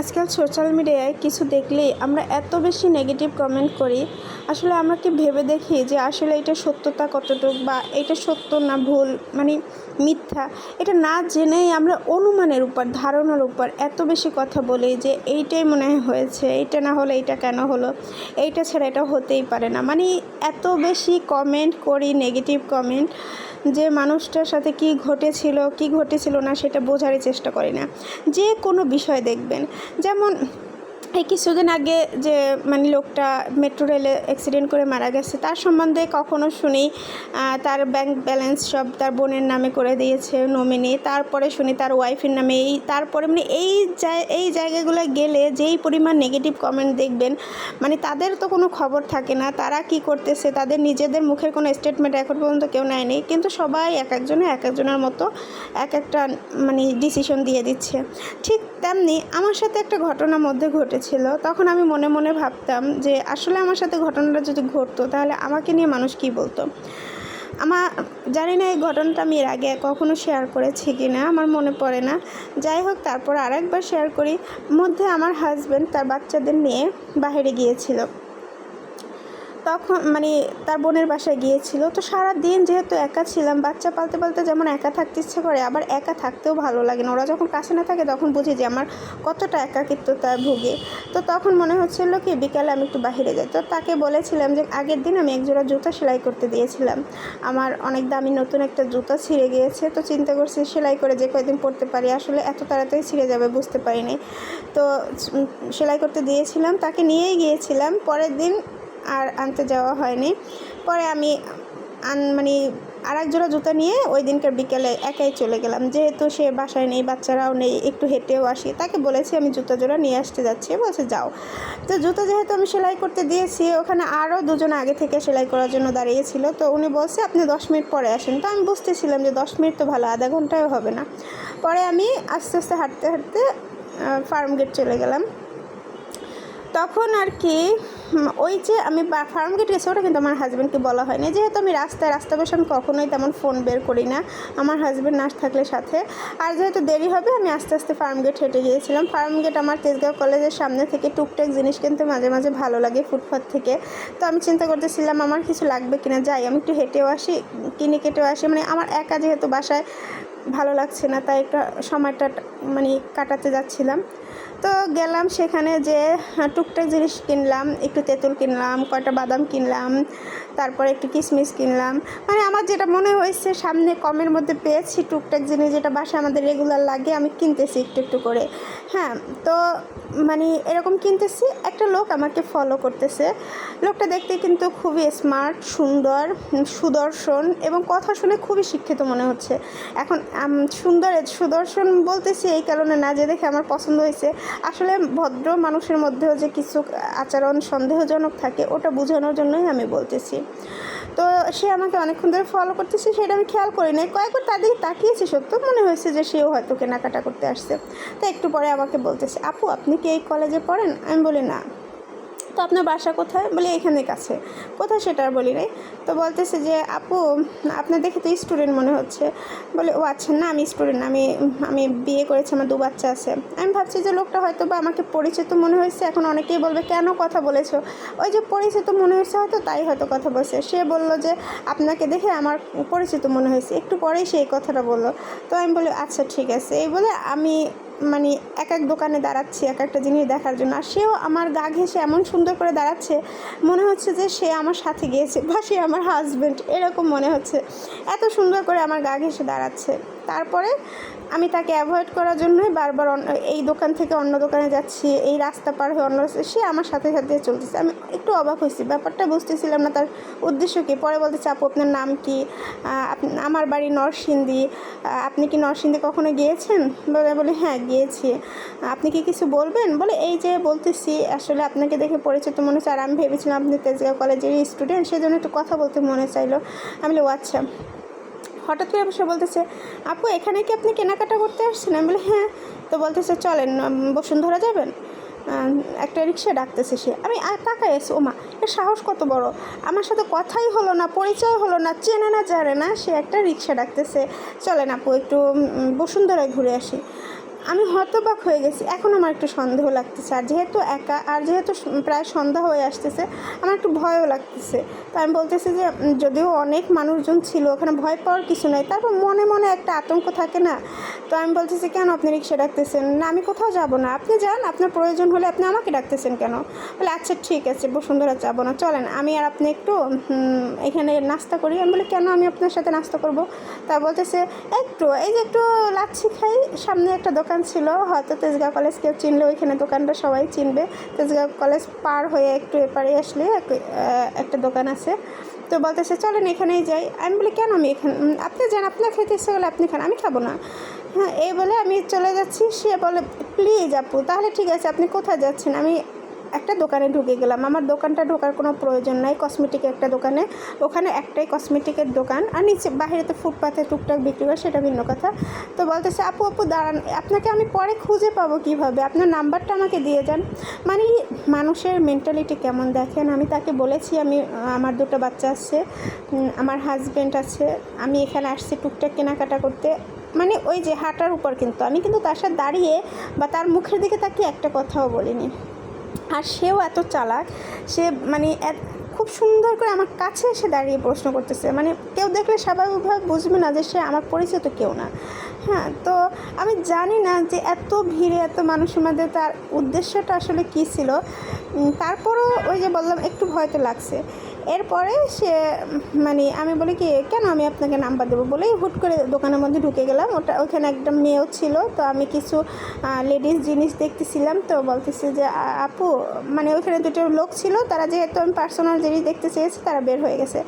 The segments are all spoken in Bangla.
আজকাল সোশ্যাল মিডিয়ায় কিছু দেখলেই আমরা এত বেশি নেগেটিভ কমেন্ট করি। আসলে আমরা কি ভেবে দেখি যে আসলে এটা সত্যতা কতটুক বা এটা সত্য না ভুল? মানে মিথ্যা? এটা না জেনেই আমরা অনুমানের উপর, ধারণার উপর এত বেশি কথা বলি যে এইটাই মনে হয় হয়েছে, এইটা না হলে এইটা কেন হলো? এইটা ছাড়া এটা হতেই পারে না। মানে এত বেশি কমেন্ট করি নেগেটিভ কমেন্ট যে মানুষটার সাথে কি ঘটেছিল কি ঘটেছিল না সেটা বোঝারই চেষ্টা করি না। যে কোনো বিষয় দেখবেন। যেমন এই কিছুদিন আগে যে মানে লোকটা মেট্রো রেলে অ্যাক্সিডেন্ট করে মারা গেছে, তার সম্বন্ধে কখনো শুনি। তার ব্যাংক ব্যালেন্স সব তার বোনের নামে করে দিয়েছে নমিনি তারপরে শুনি তার ওয়াইফের নামে। এই, তারপরে মানে এই এই জায়গাগুলো গেলে যেই পরিমাণ নেগেটিভ কমেন্ট দেখবেন মানে তাদের তো কোনো খবর থাকে না, তারা কি করতেছে, তাদের নিজেদের মুখের কোনো স্টেটমেন্ট এখন পর্যন্ত কেউ নেয়নি। কিন্তু সবাই এক একজনে এক একজনের মতো এক একটা মানে ডিসিশন দিয়ে দিচ্ছে। ঠিক তেমনি আমার সাথে একটা ঘটনার মধ্যে ঘটেছিল তখন আমি মনে মনে ভাবতাম যে আসলে আমার সাথে ঘটনাটা যদি ঘটতো, তাহলে আমাকে নিয়ে মানুষ কি বলতো? আমার জানি না এই ঘটনাটা আমি এর আগে কখনো শেয়ার করেছি কি না আমার মনে পড়ে না। যাই হোক, তারপর আরেকবার শেয়ার করি। মধ্যে আমার হাজব্যান্ড তার বাচ্চাদের নিয়ে বাইরে গিয়েছিল। তখন মানে তার বোনের বাসায় গিয়েছিল। তো সারা দিন যেহেতু একা ছিলাম, বাচ্চা পালতে পালতে যেমন একা থাকতে ইচ্ছে করে, আবার একা থাকতেও ভালো লাগে না। ওরা যখন কাছে না থাকে তখন বুঝি যে আমার কতটা একাকিত্বতা ভুগে। তো তখন মনে হচ্ছিল কি, বিকালে আমি একটু বাইরে যাই। তো তাকে বলেছিলাম যে আগের দিন আমি একজোড়া জুতা সেলাই করতে দিয়েছিলাম। আমার অনেক দামি নতুন একটা জুতা ছিঁড়ে গিয়েছে। তো চিন্তা করছি সেলাই করে যে কয়দিন পরতে পারি। আসলে এত তাড়াতাড়ি ছিঁড়ে যাবে বুঝতে পারিনি। তো সেলাই করতে দিয়েছিলাম। তাকে নিয়েই গিয়েছিলাম। পরের দিন আর আনতে যাওয়া হয়নি। পরে আমি আন মানে আর এক জোড়া জুতা নিয়ে ওই দিনকার বিকেলে একাই চলে গেলাম। যেহেতু সে বাসায় নেই, বাচ্চারাও নেই, একটু হেঁটেও আসি, তাকে বলেছি আমি জুতা জোড়া নিয়ে আসতে যাচ্ছি। বলছে, যাও। তো জুতো যেহেতু আমি সেলাই করতে দিয়েছি, ওখানে আরও দুজন আগে থেকে সেলাই করার জন্য দাঁড়িয়েছিল তো উনি বলছে, আপনি দশ মিনিট পরে আসেন। তো আমি বুঝতেছিলাম যে দশ মিনিট তো ভালো, আধা ঘন্টাও হবে না। পরে আমি আস্তে আস্তে হাঁটতে হাঁটতে ফার্ম গেট চলে গেলাম। তখন আর কি ওই যে আমি ফার্ম গেট গেছি ওটা কিন্তু আমার হাজব্যান্ডকে বলা হয়নি। যেহেতু আমি রাস্তায়, রাস্তা বসে আমি কখনোই তেমন ফোন বের করি না। আমার হাজব্যান্ড নাচ থাকলে সাথে। আর যেহেতু দেরি হবে, আমি আস্তে আস্তে ফার্ম গেট হেঁটে গিয়েছিলাম। ফার্ম গেট আমার তেজগাঁও কলেজের সামনে থেকে টুকটাক জিনিস কিনতে মাঝে মাঝে ভালো লাগে ফুটপাথ থেকে। তো আমি চিন্তা করতেছিলাম, আমার কিছু লাগবে কিনা? যাই, আমি একটু হেঁটেও আসি, কিনে কেটেও আসি। মানে আমার একা যেহেতু বাসায় ভালো লাগছে না, তাই একটা সময়টা মানে কাটাতে যাচ্ছিলাম। তো গেলাম সেখানে যে হ্যাঁ, টুকটাক জিনিস কিনলাম একটু তেঁতুল কিনলাম কয়টা বাদাম কিনলাম তারপরে একটু কিশমিশ কিনলাম। মানে আমার যেটা মনে হয়েছে সামনে কমের মধ্যে পেয়েছি টুকটাক জিনিস যেটা বাসায় আমাদের রেগুলার লাগে আমি কিনতেছি একটু একটু করে। হ্যাঁ তো মানে এরকম কিনতেছি একটা লোক আমাকে ফলো করতেছে। লোকটা দেখতে কিন্তু খুবই স্মার্ট সুন্দর সুদর্শন এবং কথা শুনে খুবই শিক্ষিত মনে হচ্ছে। এখন সুন্দর সুদর্শন বলতেছি এই কারণে না যে দেখে আমার পছন্দ হয়েছে। আসলে ভদ্র মানুষের মধ্যেও যে কিছু আচরণ সন্দেহজনক থাকে, ওটা বোঝানোর জন্যই আমি বলতেছি। তো সে আমাকে অনেকক্ষণ ধরে ফলো করতেছে, সেটা আমি খেয়াল করি নাই। কয়েকবার তাদের তাকিয়েছি সত্য, মনে হয়েছে যে সেও হয়তো কেনাকাটা করতে আসছে। তো একটু পরে আমাকে বলতেছে, আপু, আপনি কি এই কলেজে পড়েন? আমি বলি, না। তো আপনার বাসা কোথায়? বলি এখানে কাছে। কোথায় সেটা আর বলি নাই। তো বলতেছে যে, আপু, আপনার দেখে তো স্টুডেন্ট মনে হচ্ছে। বলে, ও আচ্ছা না, আমি স্টুডেন্ট আমি আমি বিয়ে করেছি, আমার দু বাচ্চা আছে। আমি ভাবছি যে লোকটা হয়তো বা আমাকে পরিচিত মনে হয়েছে, এখন অনেকেই বলবে, কেন কথা বলেছ? ওই যে পরিচিত মনে হয়েছে হয়তো, তাই হয়তো কথা বলছে। সে বলল যে, আপনাকে দেখে আমার পরিচিত মনে হয়েছে। একটু পরেই সেই কথাটা বলল। তো আমি বলি আচ্ছা ঠিক আছে। এই বলে আমি মানে এক এক দোকানে দাঁড়াচ্ছি, এক একটা জিনিস দেখার জন্য। আর সেও আমার গা ঘেসে এমন সুন্দর করে দাঁড়াচ্ছে, মনে হচ্ছে যে সে আমার সাথে গিয়েছে বা সে আমার হাজব্যান্ড এরকম মনে হচ্ছে। এত সুন্দর করে আমার গা ঘেসে দাঁড়াচ্ছে। তারপরে আমি তাকে অ্যাভয়েড করার জন্যই বারবার এই দোকান থেকে অন্য দোকানে যাচ্ছি এই রাস্তা পার হয়ে অন্য রাস্তা সে আমার সাথে সাথে চলতেছে। আমি একটু অবাক হয়েছি ব্যাপারটা বুঝতেছিলাম না তার উদ্দেশ্য কী? পরে বলতে চাপু আপনার নাম কি? আমার বাড়ি নরসিংদী আপনি কি নরসিংদী কখনো গিয়েছেন? বলে বলি হ্যাঁ গিয়েছি। আপনি কি কিছু বলবেন? বলে এই যে বলতেছি আসলে আপনাকে দেখে পরিচিত মনে হচ্ছে আর আমি ভেবেছিলাম আপনি তেজগাঁও কলেজের স্টুডেন্ট সেজন্য একটু কথা বলতে মনে চাইলো। আমি বলি, আচ্ছা। হঠাৎ করে বসে বলতেছে, আপু, এখানে কি আপনি কেনাকাটা করতে আসছেন? আমি বলি হ্যাঁ। তো বলতেছে, চলেন বসুন্ধরা যাবেন? একটা রিক্সা ডাকতেছে সে। আমি তাকাই আছি, ওমা, এর সাহস কত বড়? আমার সাথে কথাই হলো না, পরিচয় হলো না, চেনে না, জানে না, সে একটা রিক্সা ডাকতেছে, চলেন আপু, একটু বসুন্ধরায় ঘুরে আসি। আমি হতবাক হয়ে গেছি। এখন আমার একটু সন্দেহ লাগতেছে। আর যেহেতু একা, আর যেহেতু প্রায় সন্ধ্যা হয়ে আসতেছে, আমার একটু ভয়ও লাগতেছে। তো আমি বলতেছি যে যদিও অনেক মানুষজন ছিল, ওখানে ভয় পাওয়ার কিছু নাই, তারপর মনে মনে একটা আতঙ্ক থাকে না? তো আমি বলতেছি, কেন আপনি রিক্সা ডাকতেছেন? না, আমি কোথাও যাব না। আপনি যান, আপনার প্রয়োজন হলে আপনি আমাকে ডাকতেছেন কেন? বলে আচ্ছা ঠিক আছে বসুন্ধরা যাব না, চলেন, আমি আর আপনি একটু এখানে নাস্তা করি। আমি বলি, কেন আমি আপনার সাথে নাস্তা করব? তা বলতেছে, একটু, এই যে একটু লাচ্ছি খাই, সামনে একটা দোকান ছিল, হয়তো তেজগাঁও কলেজ কেউ চিনলে ওইখানে দোকানটা সবাই চিনবে। তেজগাঁও কলেজ পার হয়ে একটু এপারে আসলে একটা দোকান আছে। তো বলতেছে, চলেন এখানেই যাই। আমি বলি, কেন আমি এখানে আপনি যান আপনার খেতে ইচ্ছে করলে আপনি খান, আমি খাব না। হ্যাঁ এই বলে আমি চলে যাচ্ছি। সে বলে, প্লিজ আপু, তাহলে ঠিক আছে, আপনি কোথায় যাচ্ছেন? আমি একটা দোকানে ঢুকে গেলাম। আমার দোকানটা ঢোকার কোনো প্রয়োজন নাই কসমেটিক একটা দোকানে। ওখানে একটাই কসমেটিকের দোকান আর নিচে বাইরে তো ফুটপাথে টুকটাক বিক্রি করে সেটা ভিন্ন কথা। তো বলতেছে, আপু আপু, দাঁড়ান, আপনাকে আমি পরে খুঁজে পাবো কীভাবে? আপনার নাম্বারটা আমাকে দিয়ে যান। মানে মানুষের মেন্টালিটি কেমন দেখেন? আমি তাকে বলেছি, আমি, আমার দুটো বাচ্চা আছে আমার হাজব্যান্ড আছে, আমি এখানে আসছি টুকটাক কেনাকাটা করতে। মানে ওই যে হাঁটার উপর কিন্তু। আমি কিন্তু তার সাথে দাঁড়িয়ে বা তার মুখের দিকে তাকিয়ে একটা কথাও বলিনি। আর সেও এত চালাক, সে মানে খুব সুন্দর করে আমার কাছে এসে দাঁড়িয়ে প্রশ্ন করতেছে। মানে কেউ দেখলে স্বাভাবিকভাবে বুঝবে না যে সে আমার পরিচিত কেউ না। হ্যাঁ তো আমি জানি না যে এত ভিড়ে, এত মানুষের মধ্যে তার উদ্দেশ্যটা আসলে কী ছিল। তারপরও ওই যে বললাম, একটু ভয় তো লাগছে। এরপরে সে মানে আমি বলি কি, কেন আমি আপনাকে নাম্বার দেবো? বলেই হুট করে দোকানের মধ্যে ঢুকে গেলাম। ওটা ওইখানে একদম মেয়েও ছিল, তো আমি কিছু লেডিস জিনিস দেখতেছিলাম, তো বলতেছি যে আপু মানে ওইখানে দুটো লোক ছিল, তারা যেহেতু আমি পার্সোনাল জিনিস দেখতে চেয়েছি, তারা বের হয়ে গেছে।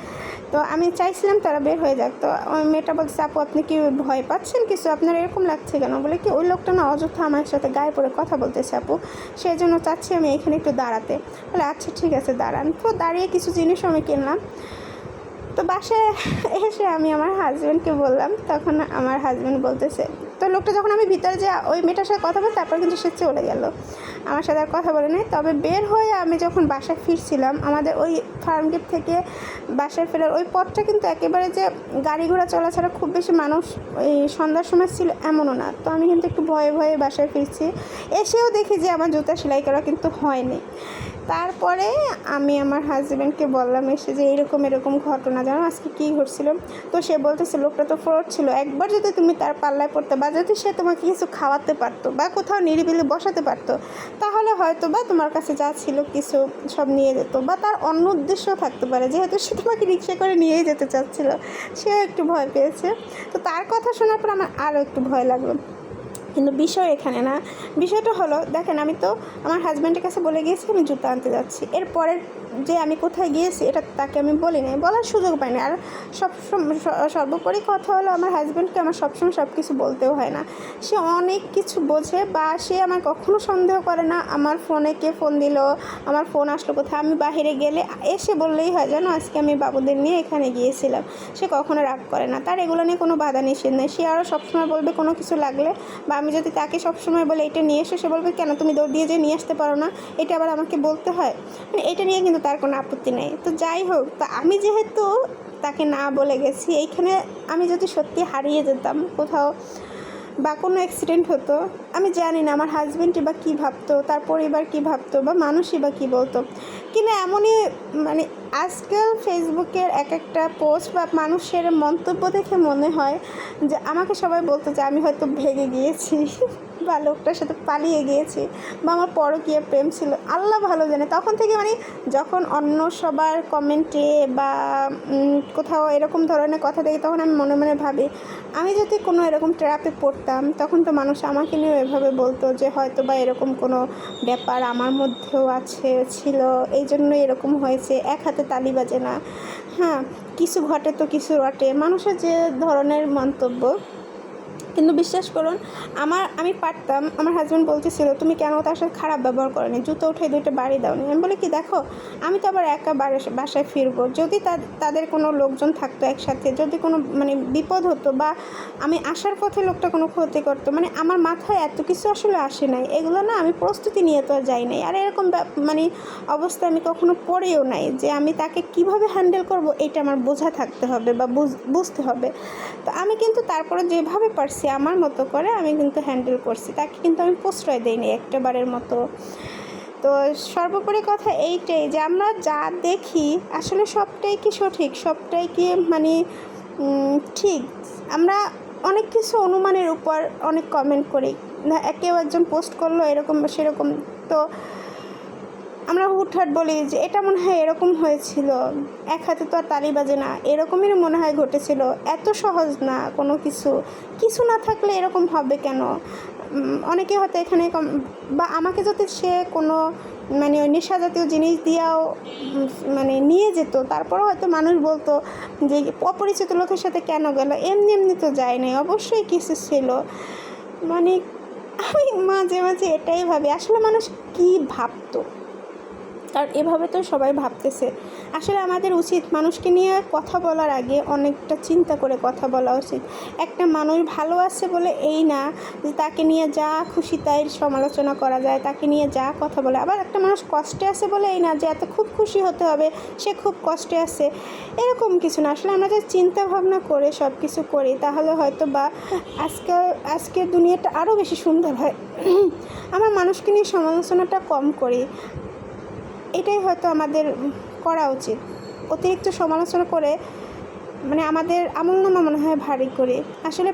তো আমি চাইছিলাম তারা বের হয়ে যাক, তো ওই মেয়েটা বলছে আপু, আপনি কি ভয় পাচ্ছেন? কিছু আপনার এরকম লাগছে কেন? বলে কি, ওই লোকটা না অযথা আমার সাথে গায়ে পড়ে কথা বলতেছে, আপু। সেই জন্য চাচ্ছি আমি এখানে একটু দাঁড়াতে। বলে আচ্ছা ঠিক আছে, দাঁড়ান। তো দাঁড়িয়ে কিছু জিনিসও আমি কিনলাম। তো বাসায় এসে আমি আমার হাজব্যান্ডকে বললাম তখন আমার হাজব্যান্ড বলতেছে তো লোকটা যখন আমি ভিতরে যে ওই মেয়েটার সাথে কথা বলি তারপর কিন্তু সে চলে গেল। আমার সাথে আর কথা বলে নাই। তবে বের হয়ে আমি যখন বাসায় ফিরছিলাম, আমাদের ওই ফার্ম গেট থেকে বাসায় ফেরার ওই পথটা কিন্তু একেবারে যে গাড়ি ঘোড়া চলা ছাড়া খুব বেশি মানুষ এই সন্ধ্যার সময় ছিল এমনও না। তো আমি কিন্তু একটু ভয়ে ভয়ে বাসায় ফিরছি। এসেও দেখি যে আমার জুতা সেলাই করা কিন্তু হয়নি। তারপরে আমি আমার হাজব্যান্ডকে বললাম, এসে যে এরকম এরকম ঘটনা জানো, আজকে কী ঘটছিল? তো সে বলতেছে, লোকটা তো ফ্রড ছিল। একবার যদি তুমি তার পাল্লায় পড়তে বা যদি সে তোমাকে কিছু খাওয়াতে পারতো বা কোথাও নিরিবিলি বসাতে পারতো, তাহলে হয়তো বা তোমার কাছে যা ছিল কিছু সব নিয়ে যেত বা তার অন্য উদ্দেশ্য থাকতে পারে। যেহেতু সে তোমাকে রিক্সা করে নিয়েই যেতে চাচ্ছিল, সেও একটু ভয় পেয়েছে। তো তার কথা শোনার পর আমার আরও একটু ভয় লাগল। কিন্তু বিষয় এখানে না। বিষয়টা হলো, দেখেন আমি তো আমার হাজব্যান্ডের কাছে বলে গিয়েছি, আমি জুতো আনতে যাচ্ছি। এরপরের যে আমি কোথায় গিয়েছি, এটা তাকে আমি বলি নাই বলার সুযোগ পাইনি। আর সব সর্বোপরি কথা হলো, আমার হাজব্যান্ডকে আমার সবসময় সব কিছু বলতেও হয় না। সে অনেক কিছু বোঝে বা সে আমার কখনো সন্দেহ করে না, আমার ফোনে কে ফোন দিল, আমার ফোন আসলো কোথায়, আমি বাইরে গেলে এসে বললেই হয়, জানো, আজকে আমি বাবুদের নিয়ে এখানে গিয়েছিলাম। সে কখনো রাগ করে না। তার এগুলো নিয়ে কোনো বাধা নিষেধ নেই। সে আরও সবসময় বলবে কোনো কিছু লাগলে বা আমি যদি তাকে সবসময় বলে এটা নিয়ে এসে, সে বলবে, কেন তুমি দৌড় দিয়ে যে নিয়ে আসতে পারো না, এটা আবার আমাকে বলতে হয়? মানে এটা নিয়ে কিন্তু তার কোনো আপত্তি নেই। তো যাই হোক, তো আমি যেহেতু তাকে না বলে গেছি, এইখানে আমি যদি সত্যি হারিয়ে যেতাম কোথাও বা কোনো অ্যাক্সিডেন্ট হতো, আমি জানি না আমার হাজব্যান্ডই বা কী ভাবতো, তার পরিবার কী ভাবতো, বা মানুষই বা কী বলতো। কিন্তু এমনই মানে আজকাল ফেসবুকের এক একটা পোস্ট বা মানুষের মন্তব্য দেখে মনে হয় যে আমাকে সবাই বলতো যে আমি হয়তো ভেগে গিয়েছি, বা লোকটার সাথে পালিয়ে গিয়েছি, বা আমার পরকীয় প্রেম ছিল। আল্লাহ ভালো জানে। তখন থেকে মানে যখন অন্য সবার কমেন্টে বা কোথাও এরকম ধরনের কথা দেখি, তখন আমি মনে মনে ভাবি, আমি যদি কোনো এরকম ট্র্যাপে পড়তাম তখন তো মানুষ আমাকে নিয়েও এভাবে বলতো যে হয়তো বা এরকম কোনো ব্যাপার আমার মধ্যেও আছে, ছিল। এই জন্য এরকম হয়েছে, এক হাতে তালি বাজে না। হ্যাঁ কিছু ঘটে তো কিছু রটে। মানুষের যে ধরনের মন্তব্য কিন্তু বিশ্বাস করুন, আমার, আমি পারতাম, আমার হাজব্যান্ড বলতেছিল, তুমি কেন তার সাথে খারাপ ব্যবহার করনি? জুতো উঠে দুইটা বাড়ি দাওনি। আমি বলি, কি দেখো, আমি তো আবার একা বাসায় ফিরবো। যদি তাদের কোনো লোকজন থাকতো একসাথে, যদি কোনো মানে বিপদ হতো বা আমি আসার পথে লোকটা কোনো ক্ষতি করতো মানে আমার মাথায় এত কিছু আসলে আসে নাই। এগুলো না আমি প্রস্তুতি নিয়ে তো আর যাই নাই। আর এরকম মানে অবস্থা আমি কখনো পড়েও নাই যে আমি তাকে কীভাবে হ্যান্ডেল করব, এটা আমার বোঝা থাকতে হবে বা বুঝ- বুঝতে হবে। তো আমি কিন্তু তারপরে যেভাবে পারছি করছি আমার মতো করে, আমি কিন্তু হ্যান্ডেল করছি। তাকে কিন্তু আমি প্রশ্রয় দিইনি একটাবারের মতো। তো সর্বোপরি কথা এইটাই যে আমরা যা দেখি, আসলে সবটাই কি সঠিক? সবটাই কি মানে ঠিক? আমরা অনেক কিছু অনুমানের উপর অনেক কমেন্ট করি। না কেউ একজন পোস্ট করল এরকম সেরকম। তো আমরা হুটহাট বলি যে এটা মনে হয় এরকম হয়েছিল। এক হাতে তো আর তালি বাজে না। এরকমই মনে হয় ঘটেছিল। এত সহজ না কোনো কিছু। কিছু না থাকলে এরকম হবে কেন? অনেকে হয়তো এখানে বা আমাকে যদি সে কোনো মানে ওই নেশা জাতীয় জিনিস দিয়াও মানে নিয়ে যেত, তারপরেও হয়তো মানুষ বলতো যে অপরিচিত লোকের সাথে কেন গেল? এমনি এমনি তো যায় নাই। অবশ্যই কিছু ছিল। মানে আমি মাঝে মাঝে এটাই ভাবি, আসলে মানুষ কী ভাবতো? কারণ এভাবে তো সবাই ভাবতেছে। আসলে আমাদের উচিত মানুষকে নিয়ে কথা বলার আগে অনেকটা চিন্তা করে কথা বলা উচিত। একটা মানুষ ভালো আছে বলে এই না, যে তাকে নিয়ে যা খুশি তাই সমালোচনা করা যায়, তাকে নিয়ে যা কথা বলে। আবার একটা মানুষ কষ্টে আছে বলে এই না, যে এত খুব খুশি হতে হবে, সে খুব কষ্টে আছে। এরকম কিছু না। আসলে আমরা যদি চিন্তা ভাবনা করে সব কিছু করি, তাহলে হয়তো বা আজকে আজকের দুনিয়াটা আরও বেশি সুন্দর হয়। আমার মানুষকে নিয়ে সমালোচনাটা কম করি। এটাই হয়তো আমাদের করা উচিত। অতিরিক্ত সমালোচনা করে মানে আমাদের আমল নামা মনে হয় ভারী করে। আসলে